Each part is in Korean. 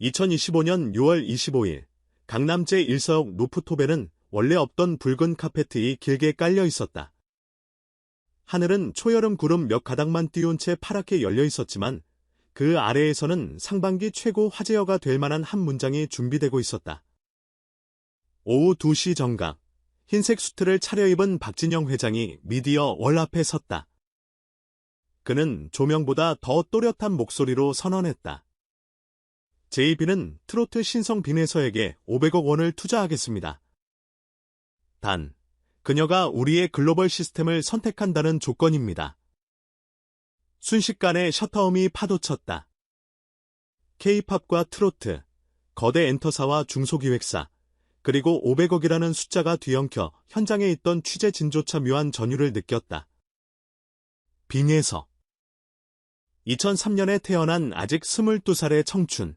2025년 6월 25일 강남 제1서역 노프톱에는 원래 없던 붉은 카페트이 길게 깔려 있었다. 하늘은 초여름 구름 몇 가닥만 띄운 채 파랗게 열려 있었지만 그 아래에서는 상반기 최고 화제어가 될 만한 한 문장이 준비되고 있었다. 오후 2시 정각, 흰색 수트를 차려입은 박진영 회장이 미디어 월 앞에 섰다. 그는 조명보다 더 또렷한 목소리로 선언했다. JB는 트로트 신성 빈에서에게 500억 원을 투자하겠습니다. 단, 그녀가 우리의 글로벌 시스템을 선택한다는 조건입니다. 순식간에 셔터음이 파도쳤다. K-팝과 트로트, 거대 엔터사와 중소기획사, 그리고 500억이라는 숫자가 뒤엉켜 현장에 있던 취재진조차 묘한 전율을 느꼈다. 빙에서 2003년에 태어난 아직 22살의 청춘.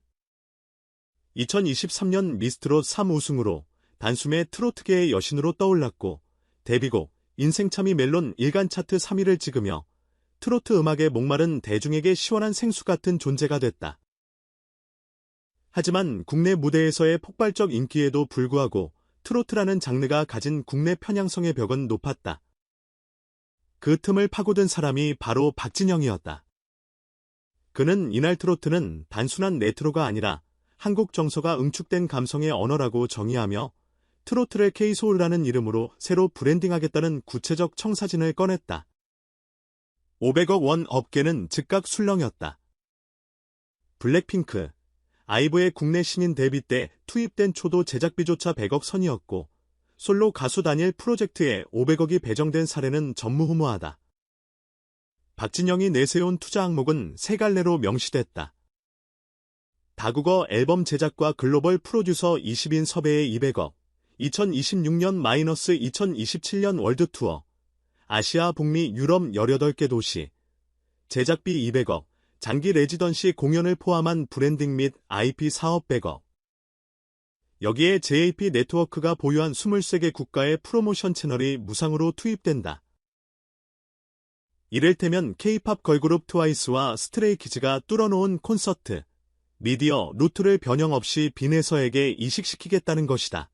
2023년 미스트롯 3우승으로 단숨에 트로트계의 여신으로 떠올랐고 데뷔곡 인생참이 멜론 일간 차트 3위를 찍으며 트로트 음악에 목마른 대중에게 시원한 생수 같은 존재가 됐다. 하지만 국내 무대에서의 폭발적 인기에도 불구하고 트로트라는 장르가 가진 국내 편향성의 벽은 높았다. 그 틈을 파고든 사람이 바로 박진영이었다. 그는 이날 트로트는 단순한 레트로가 아니라 한국 정서가 응축된 감성의 언어라고 정의하며 트로트를 K소울이라는 이름으로 새로 브랜딩하겠다는 구체적 청사진을 꺼냈다. 500억 원 업계는 즉각 술렁였다. 블랙핑크, 아이브의 국내 신인 데뷔 때 투입된 초도 제작비조차 100억 선이었고 솔로 가수 단일 프로젝트에 500억이 배정된 사례는 전무후무하다. 박진영이 내세운 투자 항목은 세 갈래로 명시됐다. 다국어 앨범 제작과 글로벌 프로듀서 20인 섭외에 200억, 2026년 마이너스 2027년 월드 투어, 아시아, 북미, 유럽 18개 도시, 제작비 200억, 장기 레지던시 공연을 포함한 브랜딩 및 IP 사업 100억. 여기에 JAP 네트워크가 보유한 23개 국가의 프로모션 채널이 무상으로 투입된다. 이를테면 K-팝 걸그룹 트와이스와 스트레이키즈가 뚫어놓은 콘서트, 미디어 루트를 변형 없이 빈에서에게 이식시키겠다는 것이다.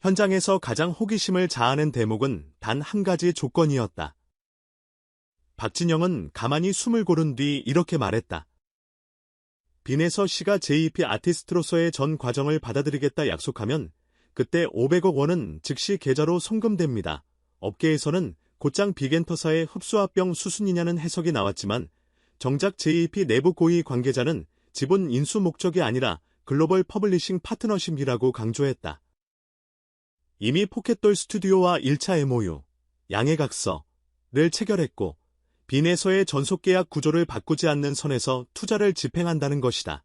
현장에서 가장 호기심을 자아낸 대목은 단 한 가지 조건이었다. 박진영은 가만히 숨을 고른 뒤 이렇게 말했다. 빈에서 씨가 JEP 아티스트로서의 전 과정을 받아들이겠다 약속하면 그때 500억 원은 즉시 계좌로 송금됩니다. 업계에서는 곧장 빅엔터사의 흡수합병 수순이냐는 해석이 나왔지만 정작 JEP 내부 고위 관계자는 지분 인수 목적이 아니라 글로벌 퍼블리싱 파트너십이라고 강조했다. 이미 포켓돌 스튜디오와 1차 MOU, 양해각서를 체결했고 빈에서의 전속계약 구조를 바꾸지 않는 선에서 투자를 집행한다는 것이다.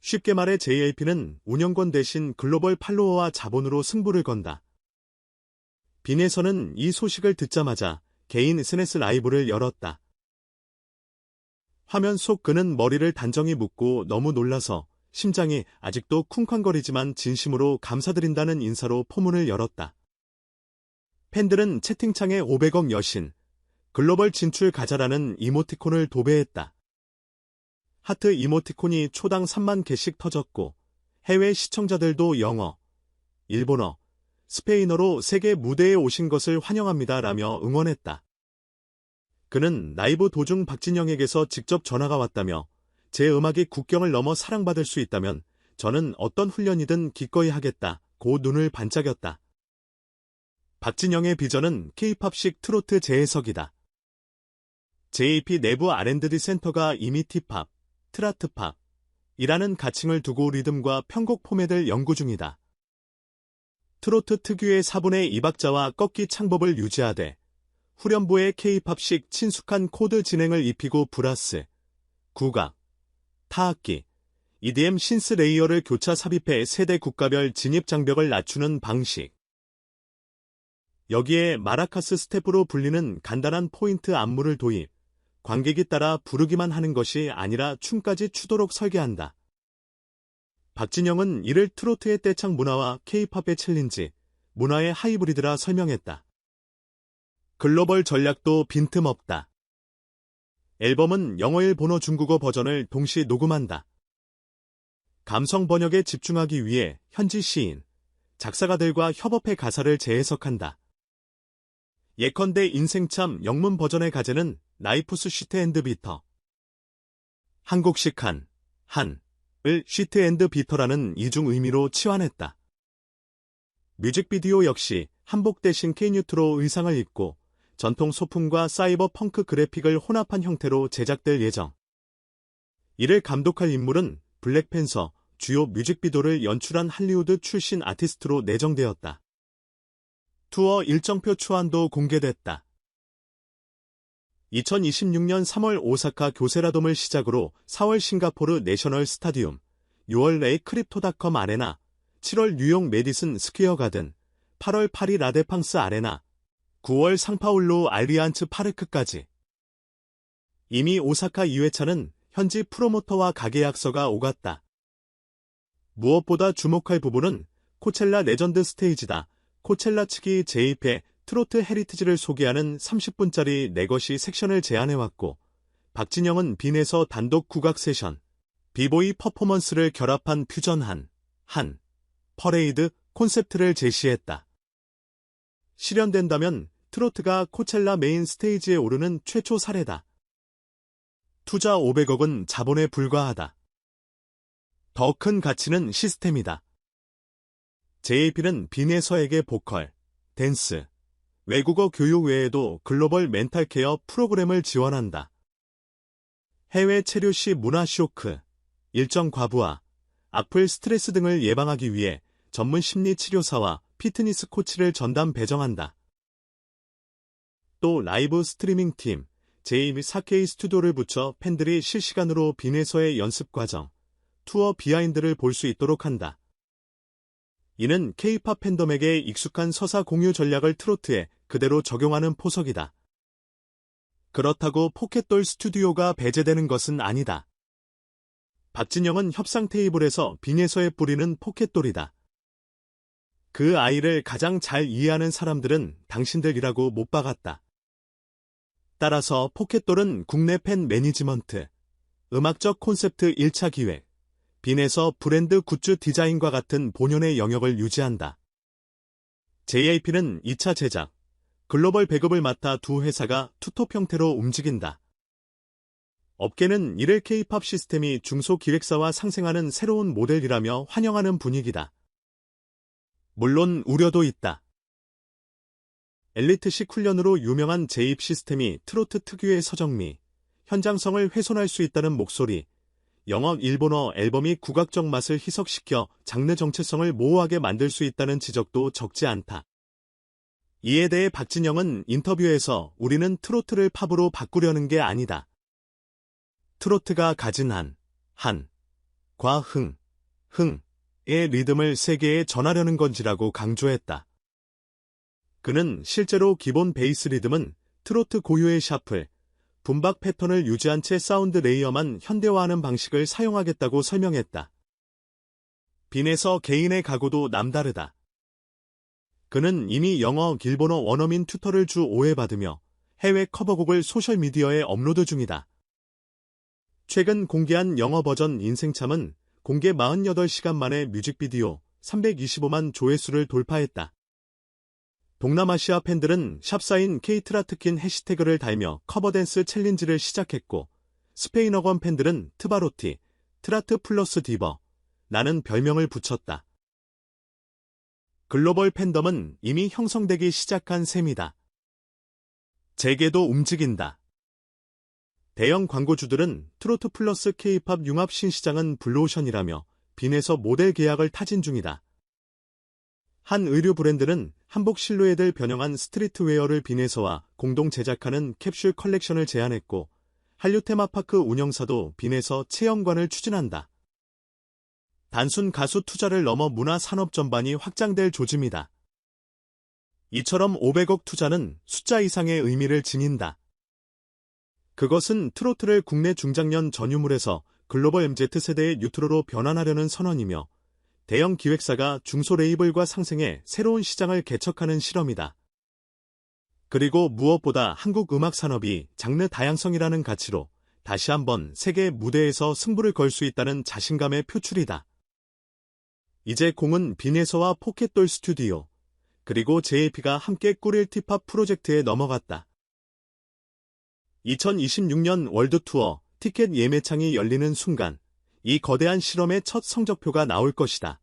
쉽게 말해 JAP는 운영권 대신 글로벌 팔로워와 자본으로 승부를 건다. 빈에서는 이 소식을 듣자마자 개인 SNS 라이브를 열었다. 화면 속 그는 머리를 단정히 묶고 너무 놀라서 심장이 아직도 쿵쾅거리지만 진심으로 감사드린다는 인사로 포문을 열었다. 팬들은 채팅창에 500억 여신, 글로벌 진출 가자라는 이모티콘을 도배했다. 하트 이모티콘이 초당 3만 개씩 터졌고 해외 시청자들도 영어, 일본어, 스페인어로 세계 무대에 오신 것을 환영합니다라며 응원했다. 그는 라이브 도중 박진영에게서 직접 전화가 왔다며 제 음악이 국경을 넘어 사랑받을 수 있다면 저는 어떤 훈련이든 기꺼이 하겠다. 고 눈을 반짝였다. 박진영의 비전은 K-팝식 트로트 재해석이다. JP 내부 R&D 센터가 이미 티팝, 트라트팝, 이라는 가칭을 두고 리듬과 편곡 포맷을 연구 중이다. 트로트 특유의 4분의 2박자와 꺾기 창법을 유지하되 후렴부의 K-팝식 친숙한 코드 진행을 입히고 브라스, 국악, 타악기, EDM 신스 레이어를 교차 삽입해 세대 국가별 진입 장벽을 낮추는 방식. 여기에 마라카스 스텝으로 불리는 간단한 포인트 안무를 도입, 관객이 따라 부르기만 하는 것이 아니라 춤까지 추도록 설계한다. 박진영은 이를 트로트의 떼창 문화와 케이팝의 챌린지, 문화의 하이브리드라 설명했다. 글로벌 전략도 빈틈없다. 앨범은 영어 일 본어 중국어 버전을 동시 녹음한다. 감성 번역에 집중하기 위해 현지 시인, 작사가들과 협업해 가사를 재해석한다. 예컨대 인생참 영문 버전의 가제는 나이프스 쉬트 앤드 비터. 한국식 한, 한, 을 쉬트 앤드 비터라는 이중 의미로 치환했다. 뮤직비디오 역시 한복 대신 케이뉴트로 의상을 입고 전통 소품과 사이버 펑크 그래픽을 혼합한 형태로 제작될 예정. 이를 감독할 인물은 블랙팬서 주요 뮤직비디오를 연출한 할리우드 출신 아티스트로 내정되었다. 투어 일정표 초안도 공개됐다. 2026년 3월 오사카 교세라돔을 시작으로 4월 싱가포르 내셔널 스타디움, 6월 레이 크립토닷컴 아레나, 7월 뉴욕 메디슨 스퀘어 가든, 8월 파리 라데팡스 아레나, 9월 상파울루 알리안츠 파르크까지. 이미 오사카 2회차는 현지 프로모터와 가게 약서가 오갔다. 무엇보다 주목할 부분은 코첼라 레전드 스테이지다. 코첼라 측이 제2회 트로트 헤리티지를 소개하는 30분짜리 내것이 섹션을 제안해왔고, 박진영은 빈에서 단독 국악 세션, 비보이 퍼포먼스를 결합한 퓨전한, 한, 퍼레이드 콘셉트를 제시했다. 실현된다면 트로트가 코첼라 메인 스테이지에 오르는 최초 사례다. 투자 500억은 자본에 불과하다. 더 큰 가치는 시스템이다. JP는 빈에서에게 보컬, 댄스, 외국어 교육 외에도 글로벌 멘탈 케어 프로그램을 지원한다. 해외 체류 시 문화 쇼크, 일정 과부하, 악플 스트레스 등을 예방하기 위해 전문 심리 치료사와 피트니스 코치를 전담 배정한다. 또 라이브 스트리밍 팀, 제이미 사케이 스튜디오를 붙여 팬들이 실시간으로 빈에서의 연습 과정, 투어 비하인드를 볼 수 있도록 한다. 이는 K-팝 팬덤에게 익숙한 서사 공유 전략을 트로트에 그대로 적용하는 포석이다. 그렇다고 포켓돌 스튜디오가 배제되는 것은 아니다. 박진영은 협상 테이블에서 빈에서에 뿌리는 포켓돌이다. 그 아이를 가장 잘 이해하는 사람들은 당신들이라고 못 박았다. 따라서 포켓돌은 국내 팬 매니지먼트, 음악적 콘셉트 1차 기획, 빈에서 브랜드 굿즈 디자인과 같은 본연의 영역을 유지한다. JIP는 2차 제작, 글로벌 배급을 맡아 두 회사가 투톱 형태로 움직인다. 업계는 이를 K-팝 시스템이 중소 기획사와 상생하는 새로운 모델이라며 환영하는 분위기다. 물론 우려도 있다. 엘리트식 훈련으로 유명한 재입 시스템이 트로트 특유의 서정미, 현장성을 훼손할 수 있다는 목소리, 영어 일본어 앨범이 국악적 맛을 희석시켜 장르 정체성을 모호하게 만들 수 있다는 지적도 적지 않다. 이에 대해 박진영은 인터뷰에서 우리는 트로트를 팝으로 바꾸려는 게 아니다. 트로트가 가진 한, 한, 과 흥, 흥의 리듬을 세계에 전하려는 건지라고 강조했다. 그는 실제로 기본 베이스 리듬은 트로트 고유의 샤플, 분박 패턴을 유지한 채 사운드 레이어만 현대화하는 방식을 사용하겠다고 설명했다. 빈에서 개인의 각오도 남다르다. 그는 이미 영어, 일본어 원어민 튜터를 주 5회 받으며 해외 커버곡을 소셜미디어에 업로드 중이다. 최근 공개한 영어 버전 인생참은 공개 48시간 만에 뮤직비디오 325만 조회수를 돌파했다. 동남아시아 팬들은 샵사인 케이트라트킨 해시태그를 달며 커버댄스 챌린지를 시작했고 스페인어권 팬들은 트바로티, 트라트 플러스 디버, 나는 별명을 붙였다. 글로벌 팬덤은 이미 형성되기 시작한 셈이다. 재계도 움직인다. 대형 광고주들은 트로트 플러스 케이팝 융합 신시장은 블루오션이라며 빈에서 모델 계약을 타진 중이다. 한 의류 브랜드는 한복 실루엣을 변형한 스트리트웨어를 빈에서와 공동 제작하는 캡슐 컬렉션을 제안했고 한류 테마파크 운영사도 빈에서 체험관을 추진한다. 단순 가수 투자를 넘어 문화 산업 전반이 확장될 조짐이다. 이처럼 500억 투자는 숫자 이상의 의미를 지닌다. 그것은 트로트를 국내 중장년 전유물에서 글로벌 MZ세대의 뉴트로로 변환하려는 선언이며 대형 기획사가 중소 레이블과 상생해 새로운 시장을 개척하는 실험이다. 그리고 무엇보다 한국 음악 산업이 장르 다양성이라는 가치로 다시 한번 세계 무대에서 승부를 걸 수 있다는 자신감의 표출이다. 이제 공은 빈에서와 포켓돌 스튜디오, 그리고 JP가 함께 꾸릴 티팝 프로젝트에 넘어갔다. 2026년 월드 투어 티켓 예매창이 열리는 순간 이 거대한 실험의 첫 성적표가 나올 것이다.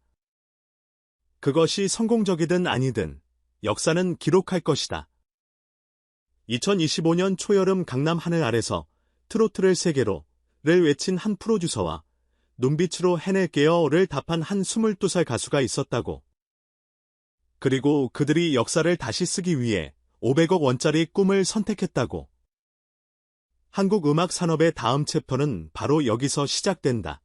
그것이 성공적이든 아니든 역사는 기록할 것이다. 2025년 초여름 강남 하늘 아래서 트로트를 세계로 를 외친 한 프로듀서와 눈빛으로 해낼게요를 답한 한 22살 가수가 있었다고. 그리고 그들이 역사를 다시 쓰기 위해 500억 원짜리 꿈을 선택했다고. 한국 음악 산업의 다음 챕터는 바로 여기서 시작된다.